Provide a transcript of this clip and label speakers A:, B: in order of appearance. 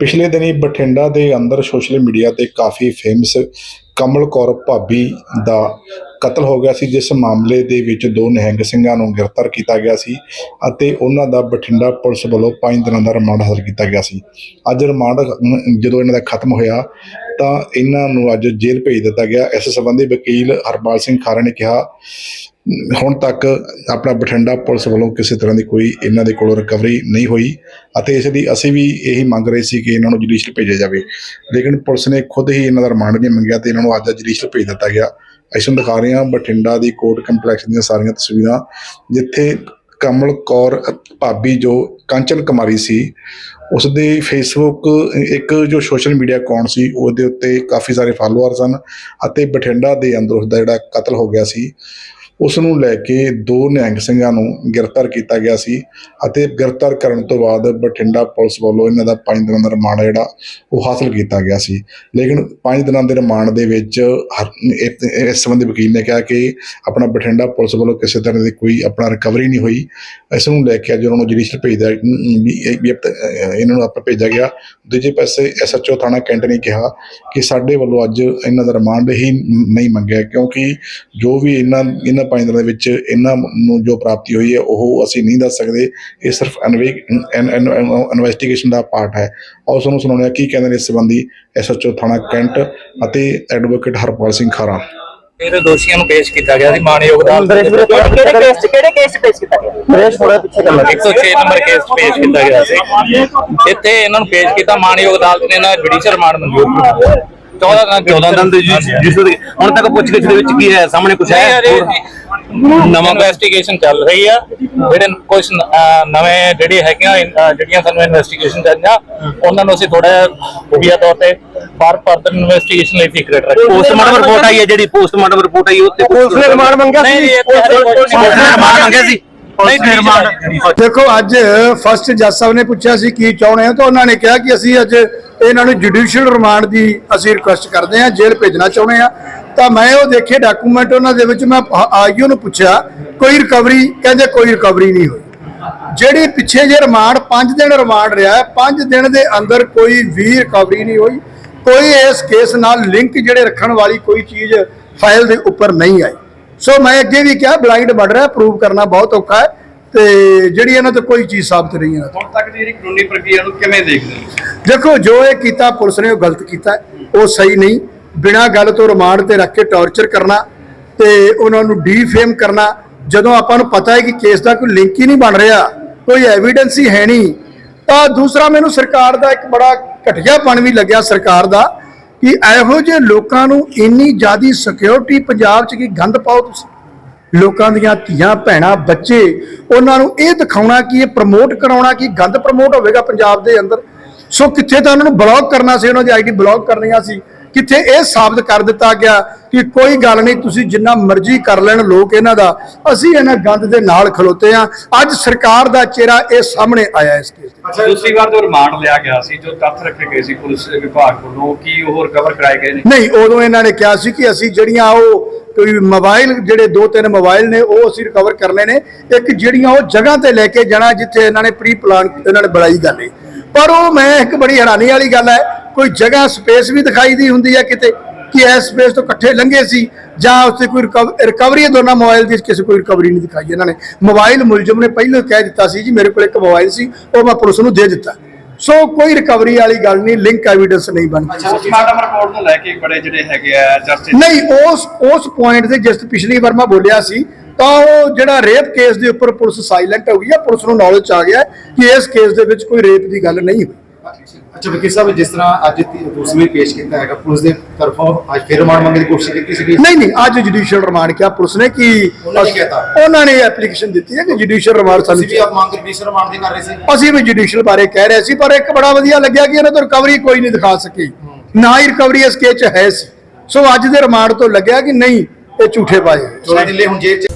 A: ਪਿਛਲੇ ਦਿਨੀ ਬਠਿੰਡਾ ਦੇ ਅੰਦਰ ਸੋਸ਼ਲ ਮੀਡੀਆ ਤੇ ਕਾਫੀ ਫੇਮਸ ਕਮਲ ਕੌਰ ਭਾਬੀ ਦਾ ਕਤਲ ਹੋ ਗਿਆ ਸੀ, ਜਿਸ ਮਾਮਲੇ ਦੇ ਵਿੱਚ ਦੋ ਨਿਹੰਗ ਸਿੰਘਾਂ ਨੂੰ ਗ੍ਰਿਫਤਾਰ ਕੀਤਾ ਗਿਆ ਸੀ ਅਤੇ ਉਹਨਾਂ ਦਾ ਬਠਿੰਡਾ ਪੁਲਿਸ ਵੱਲੋਂ 5 ਦਿਨਾਂ ਦਾ ਰਿਮਾਂਡ ਹਾਸਲ ਕੀਤਾ ਗਿਆ ਸੀ। ਅੱਜ ਰਿਮਾਂਡ ਜਦੋਂ ਇਹਨਾਂ ਦਾ ਖਤਮ ਹੋਇਆ, ਤਾਂ ਇਹਨਾਂ ਨੂੰ ਅੱਜ ਜੇਲ੍ਹ ਭੇਜ ਦਿੱਤਾ ਗਿਆ। ਇਸ ਸੰਬੰਧੀ ਵਕੀਲ ਹਰਪਾਲ ਸਿੰਘ ਖਾਰਾ ਨੇ ਕਿਹਾ ਹੁਣ ਤੱਕ ਆਪਣਾ ਬਠਿੰਡਾ ਪੁਲਿਸ ਵੱਲੋਂ ਕਿਸੇ ਤਰ੍ਹਾਂ ਦੀ ਕੋਈ ਇਹਨਾਂ ਦੇ ਕੋਲੋਂ ਰਿਕਵਰੀ ਨਹੀਂ ਹੋਈ ਅਤੇ ਇਸ ਲਈ ਅਸੀਂ ਵੀ ਇਹੀ ਮੰਗ ਰਹੇ ਸੀ ਕਿ ਇਹਨਾਂ ਨੂੰ ਜੁਡੀਸ਼ੀਅਲ ਭੇਜਿਆ ਜਾਵੇ। ਲੇਕਿਨ ਪੁਲਿਸ ਨੇ ਖੁਦ ਹੀ ਇਹਨਾਂ ਦਾ ਰਿਮਾਂਡ ਨਹੀਂ ਮੰਗਿਆ ਤੇ ਇਹਨਾਂ ਨੂੰ ਅੱਜ ਜੁਡੀਸ਼ੀਅਲ ਭੇਜ ਦਿੱਤਾ ਗਿਆ। ਅਸੀਂ ਤੁਹਾਨੂੰ ਦਿਖਾ ਰਹੇ ਹਾਂ ਬਠਿੰਡਾ ਦੀ ਕੋਰਟ ਕੰਪਲੈਕਸ ਦੀਆਂ ਸਾਰੀਆਂ ਤਸਵੀਰਾਂ, ਜਿੱਥੇ ਕਮਲ ਕੌਰ ਭਾਬੀ ਜੋ ਕਾਂਚਨ ਕੁਮਾਰੀ ਸੀ ਉਸ ਦੇ ਫੇਸਬੁੱਕ ਇੱਕ ਜੋ ਸੋਸ਼ਲ ਮੀਡੀਆ ਅਕਾਊਂਟ ਸੀ, ਉਹਦੇ ਉੱਤੇ ਕਾਫੀ ਸਾਰੇ ਫਾਲੋਅਰਸ ਸਨ ਅਤੇ ਬਠਿੰਡਾ ਦੇ ਅੰਦਰ ਉਸ ਦਾ ਜਿਹੜਾ ਕਤਲ ਹੋ ਗਿਆ ਸੀ। ਉਸ ਨੂੰ ਲੈ ਕੇ ਦੋ ਨਿਹੰਗ ਸਿੰਘਾਂ ਨੂੰ ਗ੍ਰਿਫਤਾਰ ਕੀਤਾ ਗਿਆ ਸੀ ਅਤੇ ਗ੍ਰਿਫਤਾਰ ਕਰਨ ਤੋਂ ਬਾਅਦ ਬਠਿੰਡਾ ਪੁਲਿਸ ਵੱਲੋਂ ਇਹਨਾਂ ਦਾ 5 ਦਿਨਾਂ ਦਾ ਰਿਮਾਂਡ ਜਿਹੜਾ, ਉਹ ਹਾਸਲ ਕੀਤਾ ਗਿਆ ਸੀ। ਲੇਕਿਨ 5 ਦਿਨਾਂ ਦੇ ਰਿਮਾਂਡ ਦੇ ਵਿੱਚ ਹਰ- ਇਸ ਸੰਬੰਧੀ ਵਕੀਲ ਨੇ ਕਿਹਾ ਕਿ ਆਪਣਾ ਬਠਿੰਡਾ ਪੁਲਿਸ ਵੱਲੋਂ ਕਿਸੇ ਤਰ੍ਹਾਂ ਦੀ ਕੋਈ ਆਪਣਾ ਰਿਕਵਰੀ ਨਹੀਂ ਹੋਈ। ਇਸ ਨੂੰ ਲੈ ਕੇ ਅੱਜ ਉਹਨਾਂ ਨੂੰ ਜੁਡੀਸ਼ੀਅਲ ਭੇਜਦਾ ਇਹਨਾਂ ਨੂੰ ਆਪਾਂ ਭੇਜਿਆ ਗਿਆ। ਦੂਜੇ ਪਾਸੇ ਐਸਐਚਓ ਥਾਣਾ ਕੈਂਟ ਨੇ ਕਿਹਾ ਕਿ ਸਾਡੇ ਵੱਲੋਂ ਅੱਜ ਇਹਨਾਂ ਦਾ ਰਿਮਾਂਡ ਹੀ ਨਹੀਂ ਮੰਗਿਆ, ਕਿਉਂਕਿ ਜੋ ਵੀ ਇਹਨਾਂ ਇਹਨਾਂ ਪੰਜ ਦਿਨਾਂ ਦੇ ਵਿੱਚ ਇਹਨਾਂ ਨੂੰ ਜੋ ਪ੍ਰਾਪਤੀ ਹੋਈ ਹੈ ਉਹ ਅਸੀਂ ਨਹੀਂ ਦੱਸ ਸਕਦੇ। ਇਹ ਸਿਰਫ ਇਨਵੈਸਟੀਗੇਸ਼ਨ ਦਾ ਪਾਰਟ ਹੈ। ਆਓ ਤੁਹਾਨੂੰ ਸੁਣਾਉਂਦੇ ਹਾਂ ਕੀ ਕਹਿੰਦੇ ਨੇ ਇਸ ਸੰਬੰਧੀ ਐਸਐਚਓ ਥਾਣਾ ਕੈਂਟ ਅਤੇ ਐਡਵੋਕੇਟ ਹਰਪਾਲ ਸਿੰਘ ਖਾਰਾ।
B: ਇਹਦੇ ਦੋਸ਼ੀਆਂ ਨੂੰ ਪੇਸ਼ ਕੀਤਾ ਗਿਆ ਸੀ ਮਾਨਯੋਗ ਅਦਾਲਤ ਦੇ ਵਿੱਚ।
C: ਕਿਹੜੇ ਕੇਸ ਚ ਕਿਹੜੇ ਕੇਸ ਚ ਪੇਸ਼ ਕੀਤਾ ਗਿਆ? ਨਰੇਸ਼ ਥੋੜਾ ਪਿੱਛੇ ਕਰ
B: 106 ਨੰਬਰ ਕੇਸ 'ਚ ਪੇਸ਼ ਕੀਤਾ ਗਿਆ ਸੀ। ਇੱਥੇ ਇਹਨਾਂ ਨੂੰ ਪੇਸ਼ ਕੀਤਾ ਮਾਨਯੋਗ ਅਦਾਲਤ ਨੇ ਇਹਨਾਂ ਜੁਡੀਸ਼ੀਅਲ ਰਿਮਾਂਡ ਮਨਜ਼ੂਰ ਕੀਤਾ। 14 ਦਿਨ
D: 14 ਦਿਨ ਦੇ ਜਿਸ ਦੇ ਹੁਣ ਤੱਕ ਪੁੱਛਗਿੱਛ ਦੇ ਵਿੱਚ ਕੀ ਹੈ ਸਾਹਮਣੇ ਕੁਝ ਹੈ?
B: ਨਵਾਂ ਇਨਵੈਸਟੀਗੇਸ਼ਨ ਚੱਲ ਰਹੀ ਆ। ਜਿਹੜੇ ਕੁਝ ਨਵੇਂ ਜਿਹੜੇ ਹੈਗੀਆਂ ਅਹ, ਜਿਹੜੀਆਂ ਸਾਨੂੰ ਇਨਵੈਸਟੀਗੇਸ਼ਨ ਚਾਹੀਆਂ ਉਹਨਾਂ ਨੂੰ ਅਸੀਂ ਥੋੜਾ ਖੁਫੀਆ ਤੌਰ ਤੇ ਫਾਰ ਫਰਦਰ ਇਨਵੈਸਟੀਗੇਸ਼ਨ ਲਈ ਸੀਕ੍ਰੀਟ ਰੱਖੀ
D: ਪੋਸਟਮਾਰਟਮ ਰਿਪੋਰਟ ਆਈ ਹੈ ਜਿਹੜੀ? ਪੋਸਟਮਾਰਟਮ ਰਿਪੋਰਟ ਆਈ ਉੱਤੇ
C: ਪੁਲਿਸ ਨੇ ਰਿਮਾਂਡ ਮੰਗਿਆ
B: ਨਹੀਂ
C: ਸੀ?
B: ਜੀ ਇੱਥੇ ਹਜੇ ਕੋਈ
D: ਪੁਲਿਸ ਨੇ ਰਿਮਾਂਡ ਮੰਗਿਆ ਸੀ?
B: ਨਹੀਂ ਰਿਮਾਂਡ
E: ਦੇਖੋ ਅੱਜ ਫਸਟ ਜੱਜ ਸਾਹਿਬ ਨੇ ਪੁੱਛਿਆ ਸੀ ਕੀ ਚਾਹੁੰਦੇ ਆ ਤਾਂ ਉਹਨਾਂ ਨੇ ਕਿਹਾ ਕਿ ਅਸੀਂ ਅੱਜ ਇਹਨਾਂ ਨੂੰ ਜੁਡੀਸ਼ੀਅਲ ਰਿਮਾਂਡ ਦੀ ਅਸੀਂ ਰਿਕੁਐਸਟ ਕਰਦੇ ਹਾਂ, ਜੇਲ੍ਹ ਭੇਜਣਾ ਚਾਹੁੰਦੇ ਆ ਤਾਂ ਮੈਂ ਉਹ ਦੇਖੇ ਡਾਕੂਮੈਂਟ ਉਹਨਾਂ ਦੇ ਵਿੱਚ, ਮੈਂ ਆਈਓ ਨੂੰ ਪੁੱਛਿਆ, ਕੋਈ ਰਿਕਵਰੀ ਕਹਿੰਦੇ ਕੋਈ ਰਿਕਵਰੀ ਨਹੀਂ ਹੋਈ। ਜਿਹੜੀ ਪਿੱਛੇ ਜੇ ਰਿਮਾਂਡ 5 ਦਿਨ ਰਿਮਾਂਡ ਰਿਹਾ 5 ਦਿਨ ਦੇ ਅੰਦਰ ਕੋਈ ਵੀ ਰਿਕਵਰੀ ਨਹੀਂ ਹੋਈ। ਕੋਈ ਇਸ ਕੇਸ ਨਾਲ ਲਿੰਕ ਜਿਹੜੇ ਰੱਖਣ ਵਾਲੀ ਕੋਈ ਚੀਜ਼ ਫਾਈਲ ਦੇ ਉੱਪਰ ਨਹੀਂ ਆਈ। ਸੋ ਮੈਂ ਅੱਗੇ ਵੀ ਕਿਹਾ ਬਲਾਈਂਡ ਮਰਡਰ ਹੈ ਪ੍ਰੂਵ ਕਰਨਾ ਬਹੁਤ ਔਖਾ ਹੈ ਤੇ ਜਿਹੜੀ ਇਹਨਾਂ ਤੋਂ ਕੋਈ ਚੀਜ਼ ਸਾਬਤ ਨਹੀਂ ਹੈ।
F: ਹੁਣ ਤੱਕ ਦੀ ਜਿਹੜੀ ਕਾਨੂੰਨੀ ਪ੍ਰਕਿਰਿਆ ਨੂੰ ਕਿਵੇਂ ਦੇਖਦੇ ਹੋ?
E: ਦੇਖੋ, ਜੋ ਇਹ ਕੀਤਾ, ਪੁਲਿਸ ਨੇ ਉਹ ਗਲਤ ਕੀਤਾ, ਉਹ ਸਹੀ ਨਹੀਂ। ਬਿਨਾਂ ਗੱਲ ਤੋਂ ਰਿਮਾਂਡ ਤੇ ਰੱਖ ਕੇ ਟੌਰਚਰ ਕਰਨਾ ਤੇ ਉਹਨਾਂ ਨੂੰ ਡੀਫੇਮ ਕਰਨਾ, ਜਦੋਂ ਆਪਾਂ ਨੂੰ ਪਤਾ ਹੈ ਕਿ ਕੇਸ ਦਾ ਕੋਈ ਲਿੰਕ ਹੀ ਨਹੀਂ ਬਣ ਰਿਹਾ, ਕੋਈ ਐਵੀਡੈਂਸ ਹੀ ਹੈ ਨਹੀਂ, ਤਾਂ ਦੂਸਰਾ ਮੈਨੂੰ ਸਰਕਾਰ ਦਾ ਇੱਕ ਬੜਾ ਘਟੀਆਪਣ ਵੀ ਲੱਗਿਆ ਸਰਕਾਰ ਦਾ ਕਿ ਇਹੋ ਜਿਹੇ ਲੋਕਾਂ ਨੂੰ ਇੰਨੀ ਜ਼ਿਆਦੀ ਸਿਕਿਉਰਿਟੀ ਪੰਜਾਬ 'ਚ ਕੀ ਗੰਦ ਪਾਓ ਤੁਸੀਂ? ਲੋਕਾਂ ਦੀਆਂ ਧੀਆਂ, ਭੈਣਾਂ, ਬੱਚੇ, ਉਹਨਾਂ ਨੂੰ ਇਹ ਦਿਖਾਉਣਾ ਕਿ ਇਹ ਪ੍ਰਮੋਟ ਕਰਾਉਣਾ ਕਿ ਗੰਦ ਪ੍ਰਮੋਟ ਹੋਵੇਗਾ ਪੰਜਾਬ ਦੇ ਅੰਦਰ। ਸੋ ਕਿੱਥੇ ਤਾਂ ਉਹਨਾਂ ਨੂੰ ਬਲੌਕ ਕਰਨਾ ਸੀ ਉਹਨਾਂ ਦੀ ਆਈਡੀ ਬਲੌਕ ਕਰਨੀਆਂ ਸੀ? ਕਿੱਥੇ ਇਹ ਸਾਬਤ ਕਰ ਦਿੱਤਾ ਗਿਆ ਕਿ ਕੋਈ ਗੱਲ ਨਹੀਂ ਤੁਸੀਂ ਜਿੰਨਾ ਮਰਜ਼ੀ ਕਰ ਲੈਣ ਲੋਕ ਇਹਨਾਂ ਦਾ ਅਸੀਂ ਇਹਨਾਂ ਗੰਦ ਦੇ ਨਾਲ ਖਲੋਤੇ ਆ ਅੱਜ ਸਰਕਾਰ ਦਾ ਚਿਹਰਾ ਇਹ ਸਾਹਮਣੇ ਆਇਆ ਇਸ ਕੇਸ ਦੇ
F: ਦੂਸਰੀ ਵਾਰ ਜੋ ਰਿਮਾਂਡ ਲਿਆ ਗਿਆ ਸੀ ਜੋ ਤੱਥ ਰੱਖੇ ਗਏ ਸੀ ਪੁਲਿਸ ਵਿਭਾਗ ਵੱਲੋਂ ਕੀ ਉਹ ਰਿਕਵਰ ਕਰਾਏ ਗਏ ਨੇ?
E: ਨਹੀਂ ਉਦੋਂ ਇਹਨਾਂ ਨੇ ਕਿਹਾ ਸੀ ਕਿ ਅਸੀਂ ਜਿਹੜੀਆਂ ਉਹ ਕੋਈ ਮੋਬਾਈਲ ਜਿਹੜੇ ਦੋ ਤਿੰਨ ਮੋਬਾਈਲ ਨੇ ਉਹ ਅਸੀਂ ਰਿਕਵਰ ਕਰਨੇ ਨੇ। ਇੱਕ ਜਿਹੜੀਆਂ ਉਹ ਜਗ੍ਹਾ ਤੇ ਲੈ ਕੇ ਜਾਣਾ ਜਿੱਥੇ ਇਹਨਾਂ ਨੇ ਪ੍ਰੀ ਪਲਾਨ ਇਹਨਾਂ ਨੇ ਬਣਾਈ ਗੱਲ ਹੈ ਪਰ ਉਹ ਮੈਂ ਇੱਕ ਬੜੀ ਹੈਰਾਨੀ ਵਾਲੀ ਗੱਲ ਹੈ ਕੋਈ ਜਗ੍ਹਾ ਸਪੇਸ ਵੀ ਦਿਖਾਈ ਦੀ ਹੁੰਦੀ ਹੈ ਕਿਤੇ ਕਿ ਇਸ ਸਪੇਸ ਤੋਂ ਇਕੱਠੇ ਲੰਘੇ ਸੀ ਜਾਂ ਉੱਥੇ ਕੋਈ ਰਿਕਵਰੀ ਦੋਨਾਂ ਮੋਬਾਈਲ ਦੀ ਕਿਸੇ ਕੋਈ ਰਿਕਵਰੀ ਨਹੀਂ ਦਿਖਾਈ ਇਹਨਾਂ ਨੇ। ਮੋਬਾਈਲ ਮੁਲਜ਼ਮ ਨੇ ਪਹਿਲਾਂ ਕਹਿ ਦਿੱਤਾ ਸੀ ਜੀ ਮੇਰੇ ਕੋਲ ਇੱਕ ਮੋਬਾਈਲ ਸੀ ਉਹ ਮੈਂ ਪੁਲਿਸ ਨੂੰ ਦੇ ਦਿੱਤਾ। ਸੋ ਕੋਈ ਰਿਕਵਰੀ ਵਾਲੀ ਗੱਲ ਨਹੀਂ ਲਿੰਕ ਐਵੀਡੈਂਸ ਨਹੀਂ ਬਣ
F: ਪੋਸਟਮਾਰਟਮ ਰਿਪੋਰਟ ਨੂੰ ਲੈ ਕੇ ਬੜੇ ਜਿਹੜੇ ਹੈਗੇ ਆ ਜਸਟਿਸ
E: ਨਹੀਂ ਉਸ ਉਸ ਪੁਆਇੰਟ ਤੇ ਜਿਸ ਪਿਛਲੀ ਵਾਰ ਮੈਂ ਬੋਲਿਆ ਸੀ ਤਾਂ ਉਹ ਜਿਹੜਾ ਰੇਪ ਕੇਸ ਦੇ ਉੱਪਰ ਪੁਲਿਸ ਸਾਇਲੈਂਟ ਹੋ ਗਈ ਹੈ ਪੁਲਿਸ ਨੂੰ ਨੌਲੇਜ ਆ ਗਿਆ ਕਿ ਇਸ ਕੇਸ ਦੇ ਵਿੱਚ ਕੋਈ ਰੇਪ ਦੀ ਗੱਲ ਨਹੀਂ ਹੋਈ।
G: ਅੱਛਾ ਵਕੀਲ ਸਾਹਿਬ ਜਿਸ ਤਰ੍ਹਾਂ ਅੱਜ ਦੂਸਰੀ ਪੇਸ਼ ਕੀਤਾ ਹੈਗਾ ਪੁਲਿਸ ਦੇ ਤਰਫੋਂ ਅੱਜ ਫਿਰ ਰਿਮਾਂਡ ਮੰਗਣ ਦੀ ਕੋਸ਼ਿਸ਼ ਕੀਤੀ ਸੀਗੀ?
E: ਨਹੀਂ ਨਹੀਂ ਅੱਜ ਜੁਡੀਸ਼ੀਅਲ ਰਿਮਾਂਡ ਕਿਹਾ ਪੁਲਿਸ ਨੇ ਕਿ
G: ਉਹਨਾਂ ਨੇ
E: ਐਪਲੀਕੇਸ਼ਨ ਦਿੱਤੀ ਹੈ ਕਿ ਜੁਡੀਸ਼ੀਅਲ ਰਿਮਾਂਡ ਸਾਨੂੰ
G: ਵੀ ਆਪ ਮੰਗ ਜੁਡੀਸ਼ੀਅਲ ਰਿਮਾਂਡ ਦੀ ਕਰ ਰਹੇ ਸੀ?
E: ਅਸੀਂ ਵੀ ਜੁਡੀਸ਼ੀਅਲ ਬਾਰੇ ਕਹਿ ਰਹੇ ਸੀ ਪਰ ਇੱਕ ਬੜਾ ਵਧੀਆ ਲੱਗਿਆ ਕਿ ਇਹਨਾਂ ਤੋਂ ਰਿਕਵਰੀ ਕੋਈ ਨਹੀਂ ਦਿਖਾ ਸਕੀ। ਨਾ ਹੀ ਰਿਕਵਰੀ ਇਸ ਕੇਸ 'ਚ ਹੈ ਸੀ। ਸੋ ਅੱਜ ਦੇ ਰਿਮਾਂਡ ਤੋਂ ਲੱਗਿਆ ਕਿ ਨਹੀਂ ਇਹ ਝੂਠੇ ਪਾਏ
G: ਹੁਣ ਜੇਲ੍ਹ